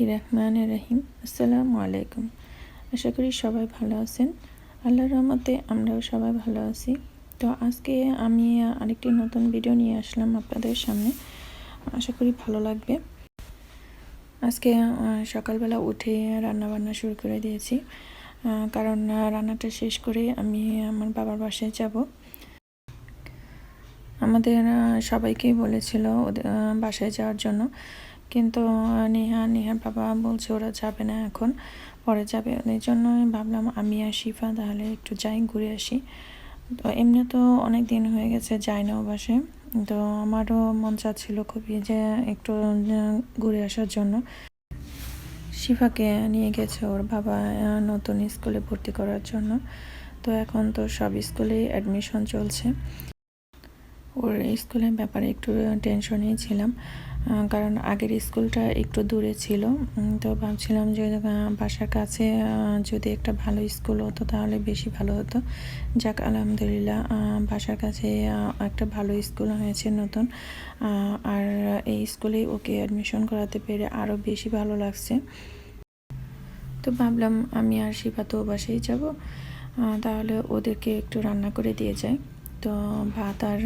বিসমিল্লাহি রহিম। আসসালামু আলাইকুম। আশা করি সবাই ভালো আছেন। আল্লাহর রহমতে আমরাও সবাই ভালো আছি। তো আজকে আমি আরেকটি নতুন ভিডিও নিয়ে আসলাম আপনাদের সামনে। আশা করি ভালো লাগবে। আজকে সকালবেলা উঠে রান্না বান্না শুরু করে দিয়েছি। কারণ রান্নাটা শেষ করে আমি আমার বাবার বাসায় যাব। আমাদের সবাইকেই বলেছিল ওদের বাসায় যাওয়ার জন্য। কিন্তু নেহা, নেহার বাবা বলছে ওরা যাবে না এখন, পরে যাবে। এই জন্য ভাবলাম আমি আর শিফা তাহলে একটু যাই, ঘুরে আসি। তো এমনি তো অনেক দিন হয়ে গেছে যাই না বাসে তো আমারও মন চাচ্ছিল খুবই যে একটু ঘুরে আসার জন্য। শিফাকে নিয়ে গেছে ওর বাবা নতুন স্কুলে ভর্তি করার জন্য। তো এখন তো সব স্কুলেই অ্যাডমিশন চলছে। ওর স্কুলের ব্যাপারে একটু টেনশনেই ছিলাম কারণ আগের স্কুলটা একটু দূরে ছিল। তো ভাবছিলাম যে বাসার কাছে যদি একটা ভালো স্কুল হতো তাহলে বেশি ভালো হতো। যাক, আলহামদুলিল্লাহ বাসার কাছে একটা ভালো স্কুল হয়েছে নতুন। আর এই স্কুলেই ওকে অ্যাডমিশন করাতে পেরে আরও বেশি ভালো লাগছে। তো ভাবলাম আমি আর শিবা তো বাসেই যাব তাহলে ওদেরকে একটু রান্না করে দিয়ে যায় তো ভাত আর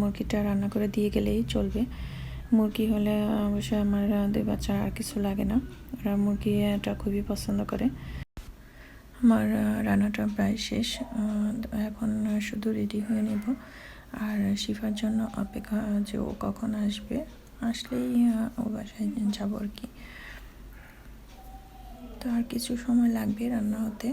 মুরগিটা রান্না করে দিয়ে গেলেই চলবে। মুরগি হলে অবশ্যই আমার দুই বাচ্চার আর কিছু লাগে না। ওরা মুরগিটা খুবই পছন্দ করে। আমার রান্নাটা প্রায় শেষ। এখন শুধু রেডি হয়ে নেব। আর শিফার জন্য অপেক্ষা যে ও কখন আসবে, আসলেই ও বাসায় যাব আর কি। তো আর কিছু সময় লাগবে রান্না হতে।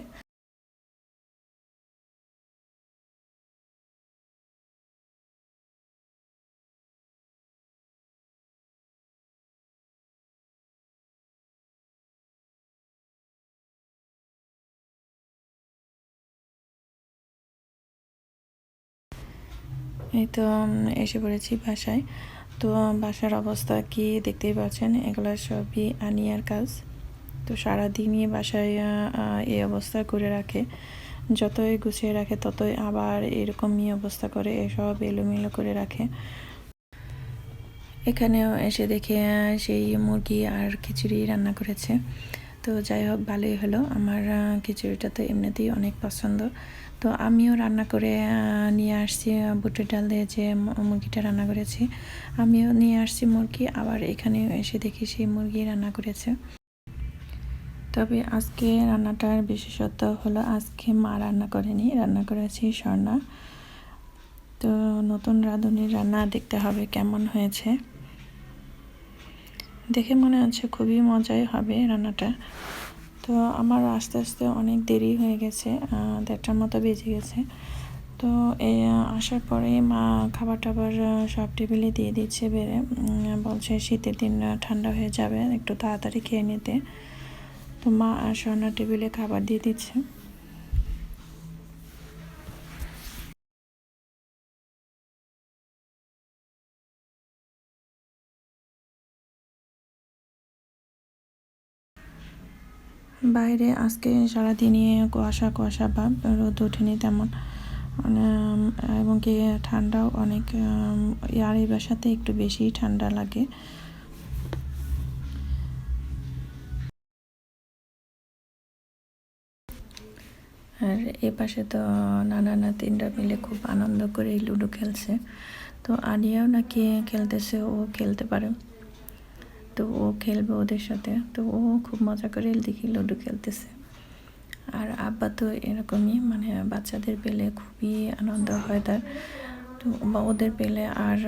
এই তো এসে পড়েছি বাসায়। তো, বাসার অবস্থা কি দেখতেই পাচ্ছেন? এগুলো সবই আনিয়ার কাজ। তো সারাদিনই বাসায় এই অবস্থা করে রাখে। যতই গুছিয়ে রাখে, ততই আবার এরকমই অবস্থা করে, এসব এলোমেলো করে রাখে। এখানেও এসে দেখে সেই মুরগি আর খিচুড়ি রান্না করেছে। তো যাই হোক, ভালোই হলো। আমার খিচুড়িটা তো এমনিতেই অনেক পছন্দ। তো আমিও রান্না করে নিয়ে আসছি, বুটের ডাল দিয়ে যে মুরগিটা রান্না করেছি। আমিও নিয়ে আসছি মুরগি, আবার এখানে এসে দেখি সেই মুরগি রান্না করেছে। তবে আজকে রান্নাটার বিশেষত্ব হলো আজকে মা রান্না করেনি, রান্না করেছি স্বর্ণা। তো নতুন রাঁধুনির রান্না দেখতে হবে কেমন হয়েছে। দেখে মনে হচ্ছে খুবই মজাই হবে রান্নাটা। তো আমার আস্তে আস্তে অনেক দেরি হয়ে গেছে দেড়টার মতো বেজে গেছে। তো এই আসার পরে মা খাবার টাবার সব টেবিলে দিয়ে দিচ্ছে বেড়ে। বলছে শীতের দিন ঠান্ডা হয়ে যাবে, একটু তাড়াতাড়ি খেয়ে নিতে। তো মা স্বর্ণ টেবিলে খাবার দিয়ে দিচ্ছে। বাইরে আজকে সারাদিনই কুয়াশা কুয়াশা ভাব রোদ ওঠেনি তেমন। মানে, এবং কি ঠান্ডাও অনেক আর এই বাসাতে একটু বেশি ঠান্ডা লাগে। আর এ পাশে তো নানা নাতিনরা মিলে খুব আনন্দ করে লুডো খেলছে। তো আনিয়াও নাকি খেলতেছে ও খেলতে পারে। তো ও খেলবে ওদের সাথে। তো ও খুব মজা করে দেখি লুডো খেলতেছে। আর আব্বা তো এরকমই মানে বাচ্চাদের পেলে খুবই আনন্দ হয় তার। তো বা ওদের পেলে আর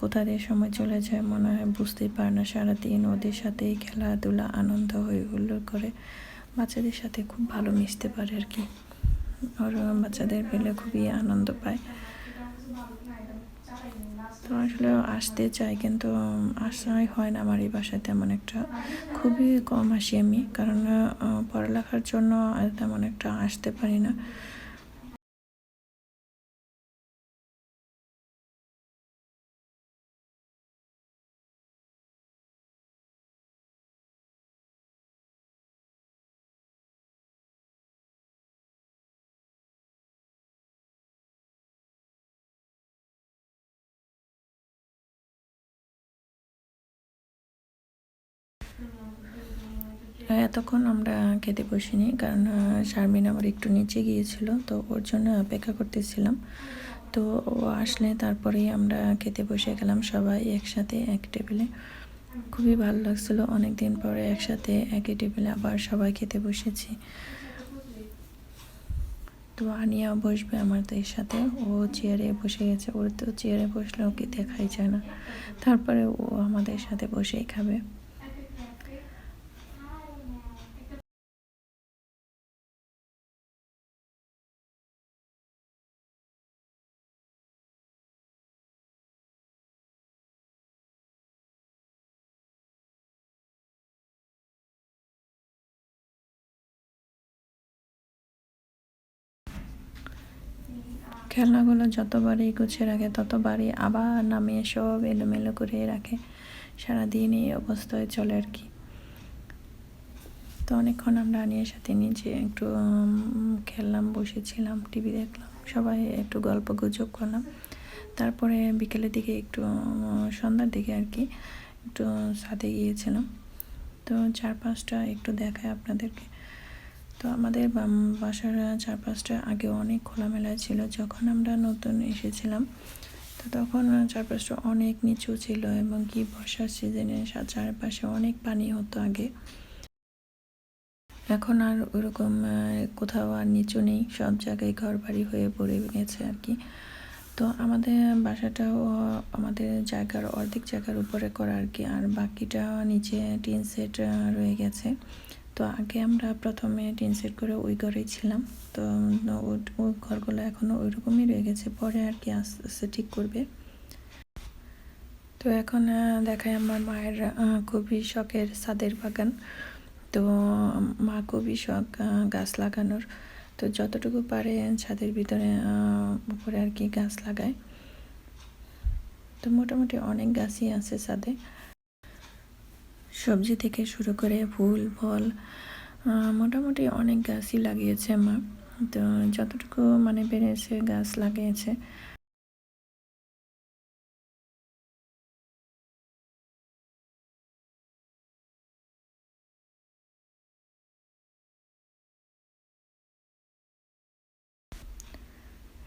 কোথা দিয়ে সময় চলে যায় মনে হয় বুঝতেই পারে না। সারাদিন ওদের সাথেই খেলাধুলা আনন্দ হয়ে হুল্লোড় করে। বাচ্চাদের সাথে খুব ভালো মিশতে পারে আর কি। ওর বাচ্চাদের পেলে খুবই আনন্দ পায়। তো আসলে আসতে চাই, কিন্তু আসাই হয় না আমার এই বাসায় তেমন একটা। খুবই কম আসি আমি, কারণ পড়ালেখার জন্য তেমন একটা আসতে পারি না। এতক্ষণ আমরা খেতে বসিনি, কারণ শারমিন আমার একটু নিচে গিয়েছিল, তো ওর জন্য অপেক্ষা করতেছিলাম। তো ও আসলে তারপরেই আমরা খেতে বসে গেলাম সবাই একসাথে এক টেবিলে। খুবই ভালো লাগছিল অনেক দিন পরে একসাথে একই টেবিলে আবার সবাই খেতে বসেছি। তো আনিয়া বসবে আমাদের সাথে, ও চেয়ারে বসে গেছে, ওর তো চেয়ারে বসলে ওকে দেখাই যায় না। তারপরে ও আমাদের সাথে বসেই খাবে। খেলনাগুলো যতবারই গুছিয়ে রাখে, ততবারই আবার নামিয়ে সব এলোমেলো করে রাখে। সারাদিন এই অবস্থায় চলে আর কি। তো অনেকক্ষণ আমরা আনিয়ার সাথে নিচে একটু খেললাম, বসেছিলাম, টিভি দেখলাম, সবাই একটু গল্প গুজব করলাম। তারপরে বিকেলের দিকে একটু সন্ধ্যার দিকে আর কি একটু সাথে গিয়েছিলাম। তো চার পাঁচটা একটু দেখায় আপনাদেরকে। তো আমাদের বাসার চারপাশটা আগে অনেক খোলামেলা ছিল যখন আমরা নতুন এসেছিলাম। তো তখন চারপাশটা অনেক নিচু ছিল এবং কি বর্ষার সিজনে চারপাশে অনেক পানি হতো আগে। এখন আর ওরকম কোথাও আর নিচু নেই, সব জায়গায় ঘর বাড়ি হয়ে পড়ে গেছে আর কি। তো আমাদের বাসাটাও, আমাদের জায়গার অর্ধেক জায়গার উপরে করা আর কি, আর বাকিটা নিচে টিন সেট রয়ে গেছে। তো আগে আমরা প্রথমে টিন সেট করে ওই ঘরেই ছিলাম। তো ওই ঘরগুলো এখনও ওই রকমই রয়ে গেছে। পরে আর কি আস্তে আস্তে ঠিক করবে। তো এখন দেখায় আমার মায়ের খুবই শখের ছাদের বাগান। তো, মা খুবই শখ গাছ লাগানোর। তো যতটুকু পারে ছাদের ভিতরে উপরে আর কি গাছ লাগায়। তো মোটামুটি অনেক গাছই আছে ছাদে। সবজি থেকে শুরু করে ফুল ফল মোটামুটি অনেক গাছই লাগিয়েছে মা। তো যতটুকু মানে পেরেছে গাছ লাগিয়েছে।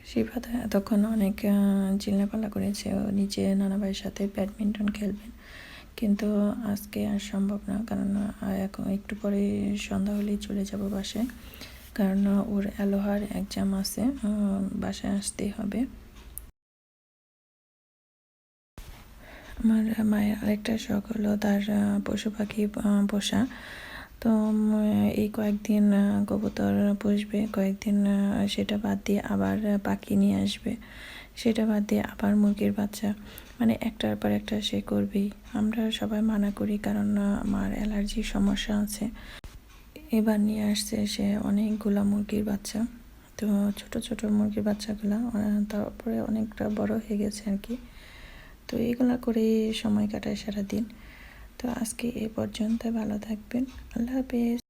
শিফাত তখন অনেক চিল্লাপাল্লা করেছে। ও নিচে নানা ভাইয়ের সাথে ব্যাডমিন্টন খেলবেন কিন্তু আজকে আর সম্ভব না। কারণ এখন একটু পরে সন্ধ্যা হলেই চলে যাব বাসায়। কারণ ওর অ্যালোহার এক্সাম আছে বাসায় আসতেই হবে। আমার মায়ের আরেকটা শখ হলো তার পশু পাখি পোষা। তো এই কয়েকদিন কবুতর পুষবে, কয়েকদিন সেটা বাদ দিয়ে আবার পাখি নিয়ে আসবে। সেটা বাদ দিয়ে আবার মুরগির বাচ্চা। মানে একটার পর একটা সে করবেই। আমরা সবাই মানা করি কারণ আমার অ্যালার্জির সমস্যা আছে। এবার নিয়ে আসছে সে অনেকগুলা মুরগির বাচ্চা। তো ছোট ছোট মুরগির বাচ্চাগুলা তারপরে অনেকটা বড় হয়ে গেছে আর কি। তো এগুলা করে সময় কাটায় সারাদিন। তো আজকে এ পর্যন্ত, ভালো থাকবেন। আল্লাহ হাফেজ।